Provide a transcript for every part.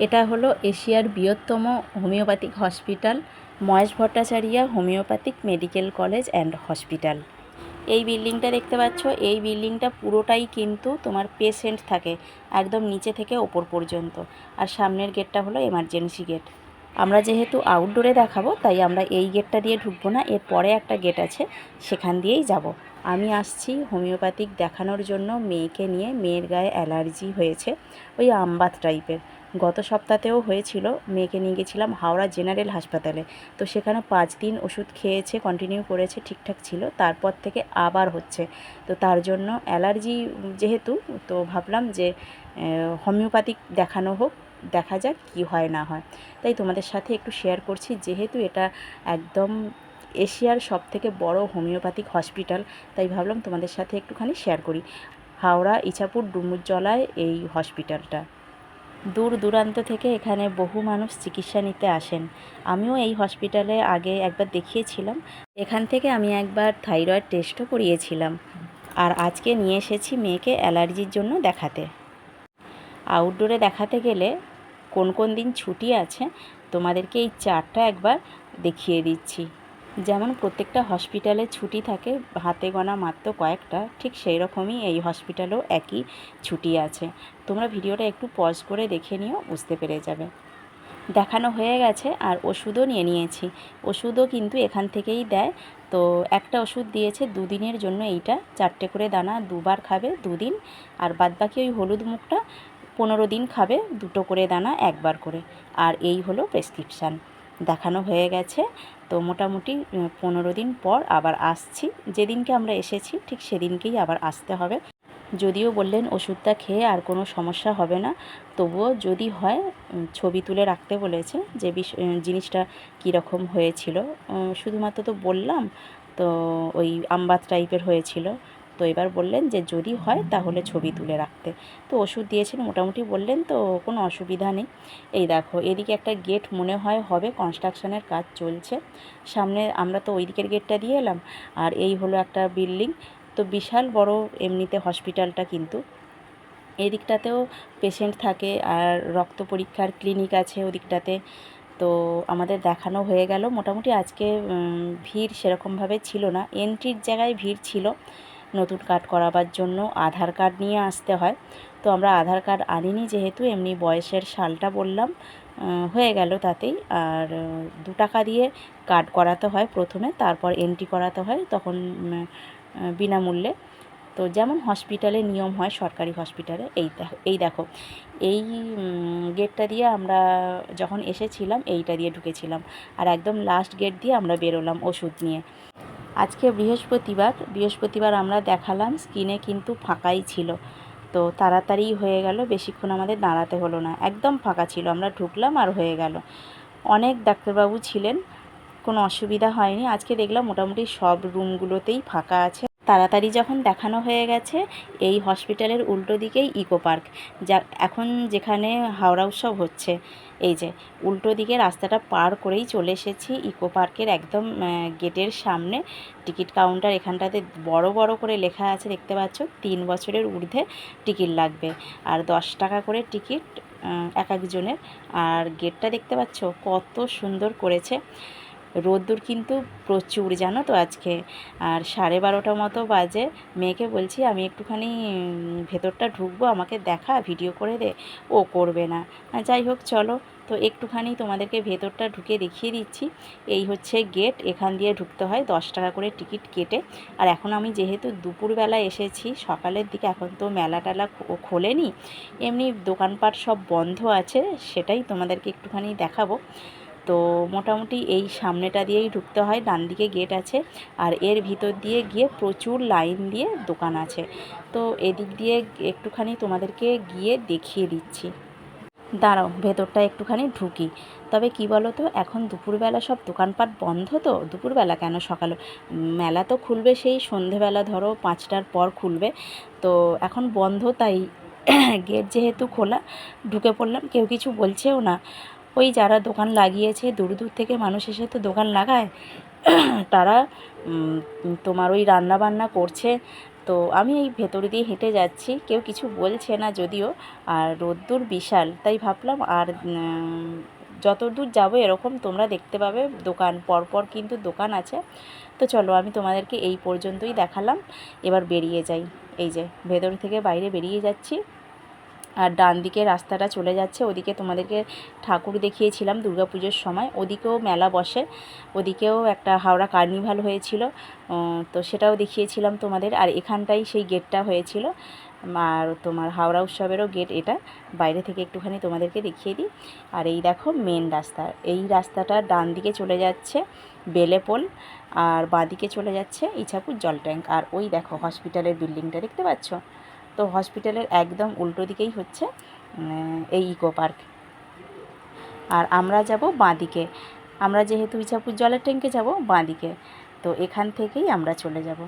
এটা হলো এশিয়ার বৃহত্তম homeopathic hospital, Mahesh Bhattacharya homeopathic medical college and hospital. এই বিল্ডিংটা দেখতে পাচ্ছ, এই বিল্ডিংটা পুরোটাই কিন্তু তোমার পেশেন্ট থাকে, একদম নিচে থেকে ওপর পর্যন্ত। আর সামনের গেটটা হলো এমার্জেন্সি গেট আমরা যেহেতু আউটডোরে দেখাবো, তাই আমরা এই গেটটা দিয়ে ঢুকবো না, এর পরে একটা গেট আছে, সেখান দিয়েই যাব। আমি আসছি হোমিওপ্যাথিক দেখানোর জন্য মেয়েকে নিয়ে, মেয়ের গায়ে অ্যালার্জি হয়েছে, ওই আমবাত টাইপের গত সপ্তাহতেও হয়েছিল, মেয়েকে নিয়ে গেছিলাম হাওড়া জেনারেল হাসপাতালে। তো সেখানে পাঁচ দিন ওষুধ খেয়েছে কন্টিনিউ করেছে, ঠিকঠাক ছিল, তারপর থেকে আবার হচ্ছে। তো তার জন্য অ্যালার্জি যেহেতু, তো ভাবলাম যে হোমিওপ্যাথিক দেখানো হোক দেখা যাক কি হয় না হয়। তাই তোমাদের সাথে একটু শেয়ার করছি, যেহেতু এটা একদম এশিয়ার সব থেকে বড় হোমিওপ্যাথিক হসপিটাল তাই ভাবলাম তোমাদের সাথে একটুখানি শেয়ার করি। হাওড়া, ইছাপুর, ডুমুরজলায় এই হসপিটালটা দূর দূরান্ত থেকে এখানে বহু মানুষ চিকিৎসা নিতে আসেন। আমিও এই হসপিটালে আগে একবার দেখিয়েছিলাম। এখান থেকে আমি একবার থাইরয়েড টেস্টও করিয়েছিলাম। আর আজকে নিয়ে এসেছি মেয়েকে অ্যালার্জির জন্য দেখাতে। আউটডোরে দেখাতে গেলে কোন কোন দিন ছুটি আছে, তোমাদেরকে এই চারটা একবার দেখিয়ে দিচ্ছি। যেমন প্রত্যেকটা হসপিটালে ছুটি থাকে, হাতে গোনা মাত্র কয়েকটা, ঠিক সেই রকমই এই হসপিটালেও একই ছুটি আছে। তোমরা ভিডিওটা একটু পজ করে দেখে নিও, বুঝতে পেরে যাবে। দেখানো হয়ে গেছে, আর ওষুধও নিয়ে নিয়েছি। ওষুধও কিন্তু এখান থেকেই দেয়। তো একটা ওষুধ দিয়েছে, দুদিনের জন্য এইটা, চারটে করে দানা, দুবার খাবে, দুদিন। আর বাদবাকি ওই হলুদ মুখটা পনেরো দিন খাবে, দুটো করে দানা, একবার করে। আর এই হলো প্রেসক্রিপশান দেখানো হয়ে গেছে। তো মোটামুটি পনেরো দিন পর আবার আসছি। যেদিনকে আমরা এসেছি, ঠিক সেদিনকেই আবার আসতে হবে। যদিও বললেন ওষুধটা খেয়ে আর কোনো সমস্যা হবে না। তবুও যদি হয় ছবি তুলে রাখতে বলেছে যে বিষ- জিনিসটা কীরকম হয়েছিল। শুধুমাত্র তো বললাম, তো ওই আমবাত টাইপের হয়েছিল। তো এবার বললেন যে যদি হয় তাহলে ছবি তুলে রাখতে। তো ওষুধ দিয়েছেন, মোটামুটি বললেন তো কোনো অসুবিধা নেই। এই দেখো, এদিকে একটা গেট মনে হয় হবে কনস্ট্রাকশনের কাজ চলছে। সামনে আমরা তো ওই দিকের গেটটা দিয়ে এলাম, আর এই হলো একটা বিল্ডিং তো বিশাল বড় এমনিতে হসপিটালটা কিন্তু। এদিকটাতেও পেশেন্ট থাকে, আর রক্ত পরীক্ষার ক্লিনিক আছে ওদিকটাতে। তো আমাদের দেখানো হয়ে গেল। মোটামুটি আজকে ভিড় সেরকমভাবে ছিল না। এন্ট্রির জায়গায় ভিড় ছিল। নতুন কার্ড করাবার জন্য আধার কার্ড নিয়ে আসতে হয়। তো আমরা আধার কার্ড আনিনি যেহেতু, এমনি বয়সের সালটা বললাম হয়ে গেল তাতেই। আর, দু টাকা দিয়ে কার্ড করাতে হয় প্রথমে, তারপর এন্ট্রি করাতে হয় তখন বিনামূল্যে। তো যেমন হসপিটালে নিয়ম হয়, সরকারি হসপিটালে এই এই দেখো। এই গেটটা দিয়ে আমরা যখন এসেছিলাম, এইটা দিয়ে ঢুকেছিলাম। আর একদম লাস্ট গেট দিয়ে আমরা বেরোলাম ওষুধ নিয়ে। আজকে বৃহস্পতিবার বৃহস্পতিবার আমরা দেখালাম স্কিনে কিন্তু ফাঁকাই ছিল। তো তাড়াতাড়ি হয়ে গেল, বেশিক্ষণ আমাদের দাঁড়াতে হলো না। একদম ফাঁকা ছিল, আমরা ঢুকলাম আর হয়ে গেল। অনেক ডাক্তারবাবু ছিলেন, কোনো অসুবিধা হয়নি। আজকে দেখলাম মোটামুটি সব রুমগুলোতেই ফাঁকা আছে। তাড়াতাড়ি যখন দেখানো হয়ে গেছে, এই হসপিটালের উল্টো দিকেই ইকো পার্ক, যা এখন যেখানে হাওড়া উৎসব হচ্ছে। এই যে, উল্টো দিকে রাস্তাটা পার করেই চলে এসেছি ইকো পার্কের একদম গেটের সামনে। টিকিট কাউন্টার এখানটাতে বড় বড় করে লেখা আছে, দেখতে পাচ্ছ? তিন বছরের ঊর্ধ্বে টিকিট লাগবে। আর দশ টাকা করে টিকিট এক একজনের। আর গেটটা দেখতে পাচ্ছ? কত সুন্দর করেছে। রোদ্দুর কিন্তু প্রচুর, জানো তো আজকে। আর সাড়ে বারোটা মতো বাজে। মেয়েকে বলছি, আমি একটুখানি ভেতরটা ঢুকবো, আমাকে দেখা, ভিডিও করে দে। ও করবে না। যাই হোক, চলো। তো একটুখানি তোমাদেরকে ভেতরটা ঢুকে দেখিয়ে দিচ্ছি। এই হচ্ছে গেট, এখান দিয়ে ঢুকতে হয়, দশ টাকা করে টিকিট কেটে। আর এখন আমি যেহেতু দুপুরবেলা এসেছি, সকালের দিকে এখন তো মেলা টেলা খোলেনি, এমনি দোকানপাট সব বন্ধ আছে, সেটাই তোমাদেরকে একটুখানি দেখাবো। তো মোটামুটি এই সামনেটা দিয়েই ঢুকতে হয় ডান দিকে গেট আছে আর এর ভিতর দিয়ে গিয়ে প্রচুর লাইন দিয়ে দোকান আছে। তো এদিক দিয়ে একটুখানি তোমাদেরকে গিয়ে দেখিয়ে দিচ্ছি। দাঁড়াও, ভেতরটা একটুখানি ঢুকি। তবে কি বলো তো এখন দুপুরবেলা সব দোকানপাট বন্ধ তো, দুপুরবেলা কেন সকালে? মেলা তো খুলবে সেই সন্ধেবেলা, ধরো পাঁচটার পর খুলবে। তো এখন বন্ধ তাই। গেট যেহেতু খোলা, ঢুকে পড়লাম, কেউ কিছু বলছেও না। ওই যারা দোকান লাগিয়েছে, দূর দূর থেকে মানুষ এসে তো দোকান লাগায়, তারা তোমার ওই রান্না বান্না করছে। তো আমি এই ভেতর দিয়ে হেঁটে যাচ্ছি, কেউ কিছু বলছে না যদিও, আর রোদ্দুর বিশাল, তাই ভাবলাম আর যত দূর যাব এরকম তোমরা দেখতে পাবে, দোকান, পরপর কিন্তু দোকান আছে। তো চলো আমি তোমাদেরকে এই পর্যন্তই দেখালাম, এবার বেরিয়ে যাই। এই যে, ভেতর থেকে বাইরে বেরিয়ে যাচ্ছি। আর ডান দিকে রাস্তাটা চলে যাচ্ছে। ওদিকে তোমাদেরকে ঠাকুর দেখিয়েছিলাম দুর্গা পুজোর সময়। ওদিকেও মেলা বসে। ওদিকেও একটা হাওড়া কার্নিভাল হয়েছিল। তো সেটাও দেখিয়েছিলাম তোমাদের। আর এখানটাই সেই গেটটা হয়েছিল। আর তোমার হাওড়া উৎসবেরও গেট এটা। বাইরে থেকে একটুখানি তোমাদেরকে দেখিয়ে দিই। আর এই দেখো মেন রাস্তা। এই রাস্তাটা ডান দিকে চলে যাচ্ছে বেলেপোল আর বাঁদিকে চলে যাচ্ছে ইছাপুর জল ট্যাঙ্ক। আর ওই দেখো হসপিটালের বিল্ডিংটা দেখতে পাচ্ছ? তো হসপিটালের একদম উল্টো দিকেই হচ্ছে এই ইকো পার্ক। আর আমরা যাব বাঁদিকে। আমরা যেহেতু ইছাপুর জলের ট্যাঙ্কে যাব বাঁদিকে, তো এখান থেকেই আমরা চলে যাব।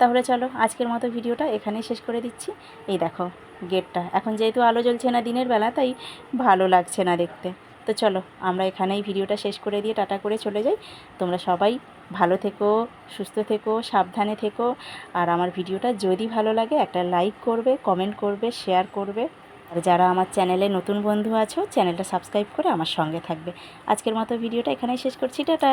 তাহলে চলো, আজকের মতো ভিডিওটা এখানেই শেষ করে দিচ্ছি। এই দেখো, গেটটা। এখন যেহেতু আলো জ্বলছে না দিনের বেলা, তাই ভালো লাগছে না দেখতে। তো চলো, আমরা এখানেই ভিডিওটা শেষ করে দিয়ে টাটা করে চলে যাই। তোমরা সবাই ভালো থেকো, সুস্থ থেকো, সাবধানে থেকো। আর আমার ভিডিওটা যদি ভালো লাগে একটা লাইক করবে, কমেন্ট করবে, শেয়ার করবে। আর যারা আমার চ্যানেলে নতুন বন্ধু আছো, চ্যানেলটা সাবস্ক্রাইব করে আমার সঙ্গে থাকবে। আজকের মতো ভিডিওটা এখানেই শেষ করছি। টাটা!